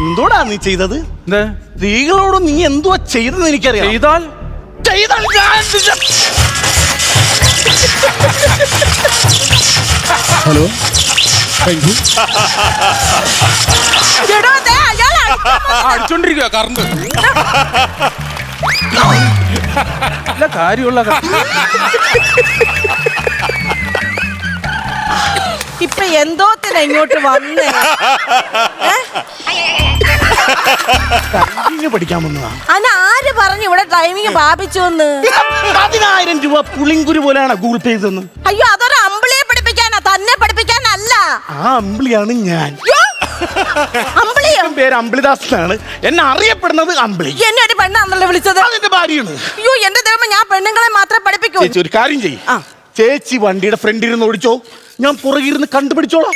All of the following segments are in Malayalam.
എന്തോടാ നീ ചെയ്തത്? എന്താ സ്ത്രീകളോട് നീ എന്തുവാ ചെയ്തെന്ന് എനിക്കറിയാം. ചെയ്താൽ? ചെയ്താൽ ഞാൻ ഹലോ? അടിച്ചോണ്ടിരിക്കുക കറണ്ട്. കാര്യമുള്ള ഇപ്പൊ എന്തോത്തിനോട്ട് ഇങ്ങോട്ട് വന്നേ? ഡ്രൈവിംഗ് പഠിക്കാൻ വന്നതാ. അന്ന് ആര് പറഞ്ഞു ഇവിടെ ഡ്രൈവിംഗ് പാപിച്ചു എന്ന് പതിനായിരം രൂപ പുളിങ്കുരു പോലെയാണ് ഗൂഗിൾ പേ ചെയ്തെന്ന് അയ്യോ അതൊരു അമ്പിളിയെ പഠിപ്പിക്കാനാ തന്നെ പഠിപ്പിക്കാനല്ല. ആ അമ്പിളിയാണ് ഞാൻ. യ്യോ, അമ്പിളിയോ? എന്റെ പേര് അമ്പിളിദാസ് എന്നാണ് എന്നെ അറിയപ്പെടുന്നത് അമ്പിളി. എന്നെ ഒരു പെണ്ണാണല്ലോ വിളിച്ചത്? അതെന്റെ ഭാര്യയാണ്. അയ്യോ എന്റെ ദൈവം ഞാൻ പെണ്ണുങ്ങളെ മാത്രമേ പഠിപ്പിക്കൂ. ചേച്ചി ഒരു കാര്യം ചെയ്യും. ആ. ചേച്ചി വണ്ടിയുടെ ഫ്രണ്ടിൽ ഇരുന്ന് ഓടിച്ചോ. ഞാൻ പുറകിരുന്ന് കണ്ടുപിടിച്ചോളാം.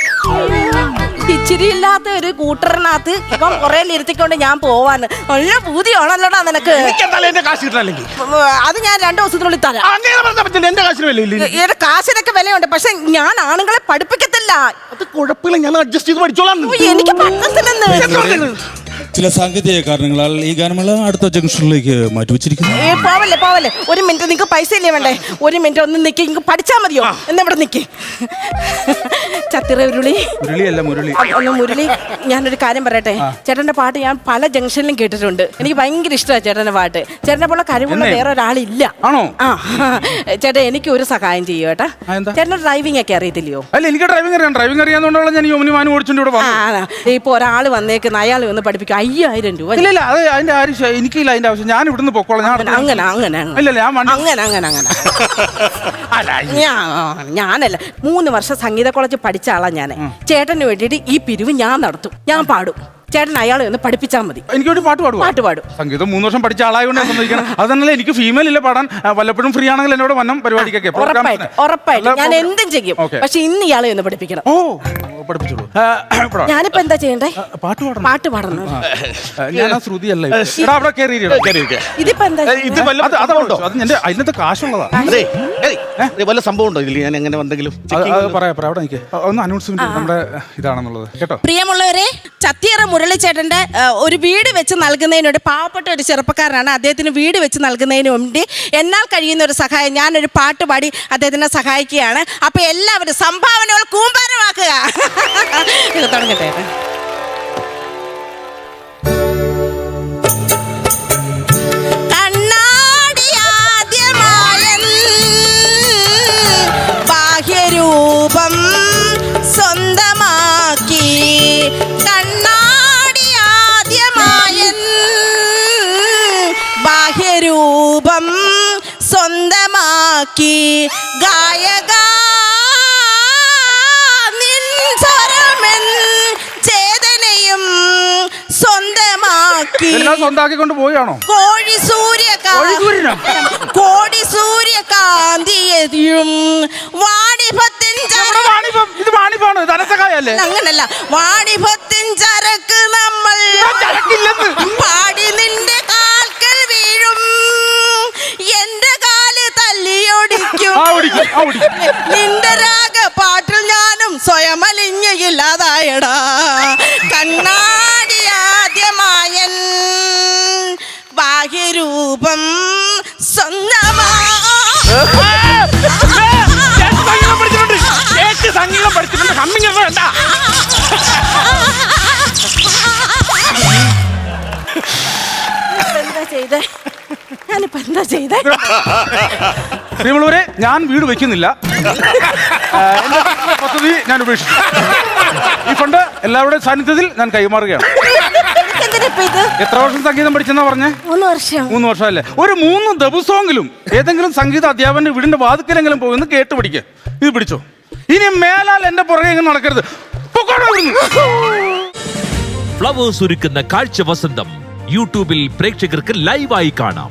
ഇച്ചിരി ഇല്ലാത്ത ഒരു കൂട്ടറിനകത്ത് ഇപ്പം കുറെ ഇരുത്തിക്കൊണ്ട് ഞാൻ പോവാന്ന്. നല്ല പൂതിയാണല്ലോടാ നിനക്ക്. എനിക്ക് എന്തായാലും എന്റെ കാശ് കിട്ടണമെങ്കിൽ അത് ഞാൻ രണ്ടു ദിവസത്തിനുള്ളിൽ തരാം. അങ്ങനെ പറഞ്ഞാൽ പറ്റില്ല. എന്റെ കാശിന് വില ഇല്ല എന്റെ കാശിനൊക്കെ വിലയുണ്ട്. പക്ഷെ ഞാൻ ആണുങ്ങളെ പഠിപ്പിക്കത്തില്ല. അത് കുഴപ്പമില്ല. ഞാൻ അഡ്ജസ്റ്റ് ചെയ്ത് പഠിച്ചോളാം. ഓ, എനിക്ക് പറ്റത്തില്ലെന്ന്. ചില സാങ്കേതിക കാരണങ്ങളാൽ ഈ ഗാനമേള അടുത്ത ജംഗ്ഷനിലേക്ക് മാറ്റിവെച്ചിരിക്കുന്നു. ഏ പോവല്ലേ പോവല്ലേ. ഒരു മിനിറ്റ് നിങ്ങൾക്ക് പൈസ ഇല്ലേ വേണ്ടേ? ഒരു മിനിറ്റ് ഒന്ന് നിക്ക് നിങ്ങൾക്ക് പഠിച്ചാൽ മതിയോ? എന്നാ ഇവിടെ നിക്ക്. ചത്തിറ ഉരുളി. മുരളിയല്ല മുരളി. ഒന്ന് മുരളി ഞാനൊരു കാര്യം പറയട്ടെ? ചേട്ടന്റെ പാട്ട് ഞാൻ പല ജംഗ്ഷനിലും കേട്ടിട്ടുണ്ട്. എനിക്ക് ഭയങ്കര ഇഷ്ടമാണ് ചേട്ടന്റെ പാട്ട്. ചേട്ടനെ പോലെ കഴിവുള്ള? വേറെ ഒരാളില്ല ആണോ? ആ ചേട്ടാ എനിക്ക് ഒരു സഹായം ചെയ്യൂ ചേട്ടാ ചേട്ടന് ഡ്രൈവിംഗ് ഒക്കെ അറിയത്തില്ലയോ? അല്ല എനിക്ക് ഡ്രൈവിംഗ് അറിയാം. ഡ്രൈവിംഗ് അറിയാവുന്നതുകൊണ്ടാണ് ഞാൻ യോമിനി മാനു ഓടിച്ചുകൊണ്ട് ഇവിടെ ആ ഇപ്പോ ഇപ്പൊ ഒരാൾ വന്നേക്കുന്ന അയാൾ വന്ന് പഠിപ്പിക്കും. അയ്യായിരം രൂപ. ഇല്ല ഇല്ല അത് അതിന്റെ ആവശ്യം എനിക്കില്ല അതിന്റെ ആവശ്യം. ഞാൻ ഇവിടുന്ന് പൊക്കോളാം. ഞാൻ അങ്ങനെ അങ്ങനെ അങ്ങനെ. ഇല്ല ഇല്ല ഞാൻ വണ്ടി അങ്ങനെ അങ്ങനെ അങ്ങനെ. അല്ല, ഞാ- ഞാനല്ല. മൂന്ന് വർഷം സംഗീത കോളേജ് പഠിച്ച ആളാ ഞാൻ ചേട്ടന് വേണ്ടിയിട്ട് ഈ പിരിവ് ഞാൻ നടത്തും. ഞാൻ പാടും. ചേട്ടൻ അയാളെ ഒന്ന് പഠിപ്പിച്ചാൽ മതി. എനിക്ക് വേണ്ടി പാട്ട് പാടും പാട്ട് പാടും. സംഗീതം മൂന്ന് വർഷം പഠിച്ച ആളായതുകൊണ്ട് ഞാൻ സമ്മതിക്കണം. എനിക്ക് ഫീമെയിൽ ഇല്ല പാടാൻ? വല്ലപ്പോഴും ഫ്രീ ആണെങ്കിൽ എന്നോട് വന്നം പരിപാടിക്കൊക്കെ. ഉറപ്പായിട്ട് ഉറപ്പായിട്ട്. ഞാൻ എന്തും ചെയ്യും. പക്ഷെ ഇന്ന് ഇയാളെ ഒന്ന് പഠിപ്പിക്കണം. ഓ പഠിപ്പിച്ചോളൂ. ഞാനിപ്പോ എന്താ ചെയ്യണ്ടേ? പാട്ട് പാടണം. പാട്ട് പാടണം. ഞാൻ ആ അവിടെ കയറി ഇതിപ്പോ എന്താ ഇത് അത് അതുണ്ടോ? അത് എന്റെ അതിനകത്ത് കാശുള്ളതാ. വല്ല സംഭവം ഉണ്ടോ ഇതിൽ ഞാൻ എങ്ങനെ എന്തെങ്കിലും പറയാ അവിടെ ഒന്ന് അനൗൺസ്മെന്റ് നമ്മുടെ ഇതാണെന്നുള്ളത്. കേട്ടോ? പ്രിയമുള്ളവരെ ചത്തിയറ മുരളിച്ചേട്ടന്റെ ആ, ഒരു വീട് വെച്ച് നൽകുന്നതിനോട് പാവപ്പെട്ട ഒരു ചെറുപ്പക്കാരനാണ്. അദ്ദേഹത്തിന് വീട് വെച്ച് നൽകുന്നതിന് വേണ്ടി എന്നാൽ കഴിയുന്ന ഒരു സഹായം ഞാനൊരു പാട്ട് പാടി അദ്ദേഹത്തിനെ സഹായിക്കുകയാണ്. അപ്പോൾ എല്ലാവരും സംഭാവനകൾ കൂമ്പാരമാക്കുക. ഇത് തുടങ്ങട്ടെ. കണ്ണാടി ബാഹ്യരൂപം ബാഹ്യരൂപം സ്വന്തമാക്കി. ഗായക സ്വന്തമാക്കിക്കൊണ്ട് പോയാണോ കോഴി സൂര്യനോ? കോടി സൂര്യകാന്തിയും വാണിഭത്തിൻ അങ്ങനല്ല. വാണിഭത്തിൻ ചരക്ക് നിന്റെ രാഗ പാട്ടിൽ ഞാനും സ്വയം അലിഞ്ഞില്ലാതായടാ. കണ്ണാടി ആദ്യമായൻ ബാഹ്യരൂപം സ്വന്തമാ. സംഗീതം പഠിച്ചിട്ടുണ്ട്. കേട്ട് സംഗീതം പഠിച്ചിട്ടുണ്ട്. ഹമ്മിങ് വേണ്ട. എന്താ ചെയ്തേ? ഞാനിപ്പോ എന്താ ചെയ്തേ? പ്രിയമുള്ളവരെ ഞാൻ വീട് വെക്കുന്നില്ല എന്റെ പദ്ധതി ഞാൻ ഉപേക്ഷിച്ചു. ഈ ഫണ്ട് എല്ലാവരുടെ സാന്നിധ്യത്തിൽ ഞാൻ കൈമാറുകയാണ്. എന്തിനാ ഇപ്പൊ ഇത്? എത്ര വർഷം സംഗീതം പഠിച്ചെന്നാ പറഞ്ഞേ? മൂന്ന് വർഷം. മൂന്ന് വർഷമല്ലേ? ഒരു മൂന്ന് ദിവസമെങ്കിലും ഏതെങ്കിലും സംഗീത അധ്യാപന വീടിന്റെ വാതുക്കലെങ്കിലും പോകുന്നു കേട്ട് പിടിക്കുക ഇത് പിടിച്ചോ. ഇനി മേലാൽ എന്റെ പുറകെ ഇങ്ങനെ നടക്കരുത്. ഇവിടുന്ന്. ഫ്ലവേഴ്സ് ഒരുക്കുന്ന കാഴ്ച വസന്തം യൂട്യൂബിൽ പ്രേക്ഷകർക്ക് ലൈവായി കാണാം.